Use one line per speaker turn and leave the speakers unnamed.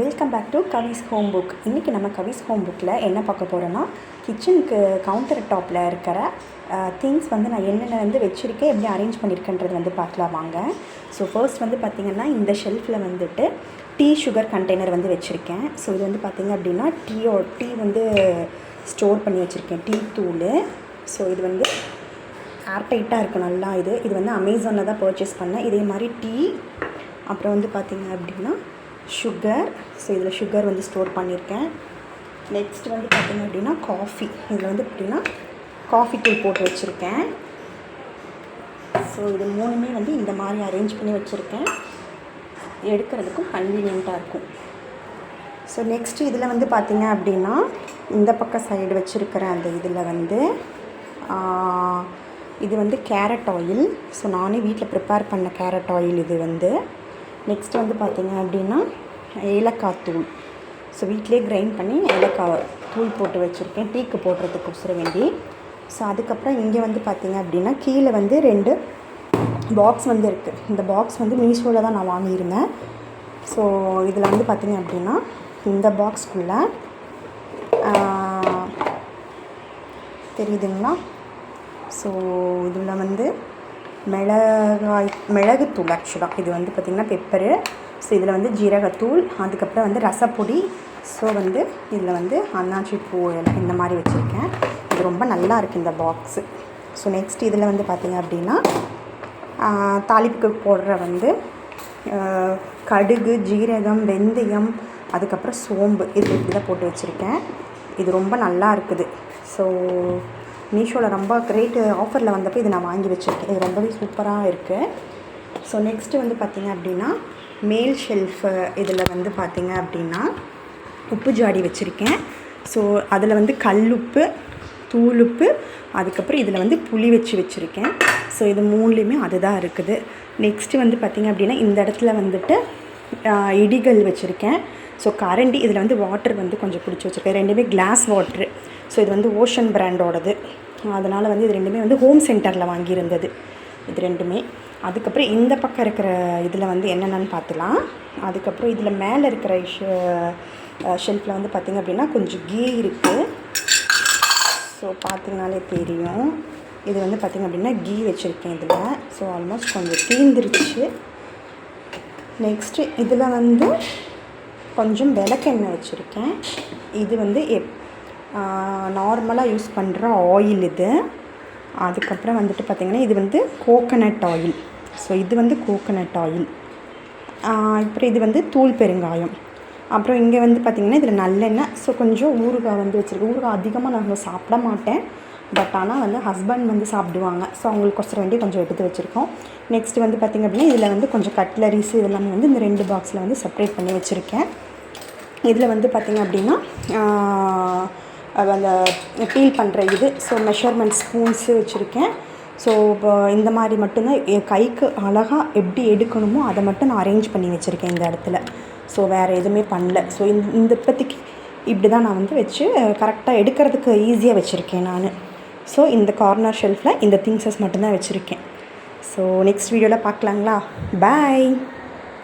Welcome back to Kavi's home book இன்றைக்கி நம்ம கவிஸ் home புக்கில் என்ன பார்க்க போகிறோன்னா கிச்சனுக்கு கவுண்டர் டாப்பில் இருக்கிற திங்ஸ் வந்து நான் என்னென்ன வந்து வச்சுருக்கேன் எப்படி அரேஞ்ச் பண்ணியிருக்கேன்றது வந்து பார்க்கலாம் வாங்க. ஸோ ஃபர்ஸ்ட் வந்து பார்த்திங்கன்னா இந்த ஷெல்ஃபில் வந்துட்டு டீ சுகர் கண்டெய்னர் வந்து வச்சுருக்கேன். ஸோ இது வந்து பார்த்திங்க அப்படின்னா டீயோ டீ வந்து ஸ்டோர் பண்ணி வச்சுருக்கேன் டீ தூள். ஸோ இது வந்து ஏர்டைட்டாக இருக்கும் நல்லா இது. இது வந்து அமேசானில் தான் பர்ச்சேஸ் பண்ணேன். இதே மாதிரி டீ அப்புறம் வந்து பார்த்திங்க அப்படின்னா சுகர் ஸோ இதில் சுகர் வந்து ஸ்டோர் பண்ணியிருக்கேன் நெக்ஸ்ட் வந்து பார்த்திங்க அப்படின்னா காஃபி இதில் வந்து எப்படின்னா காஃபி தூள் போட்டு வச்சுருக்கேன். ஸோ இது மூணுமே வந்து இந்த மாதிரி அரேஞ்ச் பண்ணி வச்சுருக்கேன். எடுக்கிறதுக்கும் கன்வீனியண்ட்டாக இருக்கும். ஸோ நெக்ஸ்ட்டு இதில் வந்து பார்த்திங்க அப்படின்னா இந்த பக்கம் சைடு வச்சுருக்கிற அந்த இதில் வந்து இது வந்து கேரட் ஆயில் ஸோ நானே வீட்டில் ப்ரிப்பேர் பண்ண கேரட் ஆயில் இது வந்து. நெக்ஸ்ட் வந்து பார்த்திங்க அப்படின்னா ஏலக்காய் தூள். ஸோ வீட்டிலே கிரைண்ட் பண்ணி ஏலக்காய் தூள் போட்டு வச்சுருக்கேன். டீக்கு போடுறதுக்கு உசுர வேண்டி. ஸோ அதுக்கப்புறம் இங்கே வந்து பார்த்திங்க அப்படின்னா கீழே வந்து ரெண்டு பாக்ஸ் வந்து இருக்குது இந்த பாக்ஸ் வந்து மீஷோவில் தான் நான் வாங்கியிருந்தேன். ஸோ இதில் வந்து பார்த்திங்க அப்படின்னா இந்த பாக்ஸ்க்குள்ளே தெரியுதுங்களா? ஸோ இதில் வந்து மிளகாய் மிளகுத்தூள் ஆக்சுவலாக இது வந்து பார்த்திங்கன்னா பெப்பரு ஸோ இதில் வந்து ஜீரகத்தூள் அதுக்கப்புறம் வந்து ரசப்பொடி ஸோ வந்து இதில் வந்து அன்னாச்சி பூ எல்லாம் இந்த மாதிரி வச்சுருக்கேன். இது ரொம்ப நல்லா இருக்குது இந்த பாக்ஸு ஸோ நெக்ஸ்ட் இதில் வந்து பார்த்திங்க அப்படின்னா தாளிப்புக்கு போடுற வந்து கடுகு ஜீரகம் வெந்தயம் அதுக்கப்புறம் சோம்பு இது இப்படி தான் போட்டு வச்சுருக்கேன். இது ரொம்ப நல்லா இருக்குது. ஸோ மீஷோவில் ரொம்ப கிரேட் ஆஃபரில் வந்தப்போ இதை நான் வாங்கி வச்சுருக்கேன். இது ரொம்பவே சூப்பராக இருக்குது ஸோ நெக்ஸ்ட்டு வந்து பார்த்திங்க அப்படின்னா மேல் ஷெல்ஃபு இதில் வந்து பார்த்திங்க அப்படின்னா உப்பு ஜாடி வச்சுருக்கேன். ஸோ அதில் வந்து கல்லுப்பு தூளுப்பு அதுக்கப்புறம் இதில் வந்து புளி வச்சு வச்சுருக்கேன். ஸோ இது மூணுலேயுமே அதுதான் இருக்குது. நெக்ஸ்ட்டு வந்து பார்த்திங்க அப்படின்னா இந்த இடத்துல வந்துட்டு இடிகள் வச்சுருக்கேன். ஸோ கரண்டி இதில் வந்து வாட்டர் வந்து கொஞ்சம் பிடிச்சி வச்சுருக்கேன். ரெண்டுமே கிளாஸ் வாட்ரு ஸோ இது வந்து ஓஷன் பிராண்டோடது அதனால் வந்து இது ரெண்டுமே வந்து ஹோம் சென்டரில் வாங்கியிருந்தது. இது ரெண்டுமே. அதுக்கப்புறம் இந்த பக்கம் இருக்கிற இதில் வந்து என்னென்னு பார்த்துலாம். அதுக்கப்புறம் இதில் மேலே இருக்கிற ஷெல்ஃபில் வந்து பார்த்திங்க அப்படின்னா கொஞ்சம் கீ இருக்குது ஸோ பார்த்திங்கனாலே தெரியும். இது வந்து பார்த்திங்க அப்படின்னா கீ வச்சுருக்கேன் இதில். ஸோ ஆல்மோஸ்ட் கொஞ்சம் தீந்துருச்சு. நெக்ஸ்ட்டு இதில் வந்து கொஞ்சம் விளக்கெண்ணெய் வச்சுருக்கேன். இது வந்து எப் நார்மலாக யூஸ் பண்ணுற ஆயில் இது. அதுக்கப்புறம் வந்துட்டு பார்த்திங்கன்னா இது வந்து கோகனட் ஆயில் ஸோ இது வந்து கோகனட் ஆயில் அப்புறம் இது வந்து தூள் பெருங்காயம். அப்புறம் இங்கே வந்து பார்த்திங்கன்னா இதில் நல்லெண்ணெய். ஸோ கொஞ்சம் ஊறுகாய் வந்து வச்சுருக்கேன். ஊறுகாய் அதிகமாக நாங்கள் சாப்பிட மாட்டேன். பட் ஆனால் வந்து ஹஸ்பண்ட் வந்து சாப்பிடுவாங்க. ஸோ அவங்களுக்கு அவங்களுக்கொசரம் வேண்டி கொஞ்சம் எடுத்து வச்சுருக்கோம். நெக்ஸ்ட் வந்து பார்த்திங்க அப்படின்னா இதில் வந்து கொஞ்சம் கட்லரிஸ் இதெல்லாமே வந்து இந்த ரெண்டு பாக்ஸில் வந்து செப்பரேட் பண்ணி வச்சுருக்கேன். இதில் வந்து பார்த்திங்க அப்படின்னா அந்த ஃபீல் பண்ணுற இது. ஸோ மெஷர்மெண்ட் ஸ்பூன்ஸு வச்சுருக்கேன். ஸோ இப்போ இந்த மாதிரி மட்டும்தான். என் கைக்கு அழகாக எப்படி எடுக்கணுமோ அதை மட்டும் நான் அரேஞ்ச் பண்ணி வச்சுருக்கேன் இந்த இடத்துல. ஸோ வேறு எதுவுமே பண்ணல. ஸோ இந்த இந்த இப்போதைக்கு இப்படி தான் நான் வந்து வச்சு கரெக்டாக எடுக்கிறதுக்கு ஈஸியாக வச்சுருக்கேன் நான். ஸோ இந்த கார்னர் ஷெல்ஃபில் இந்த திங்ஸஸ் மட்டும்தான் வச்சுருக்கேன். ஸோ நெக்ஸ்ட் வீடியோவில் பார்க்கலாங்களா? பாய்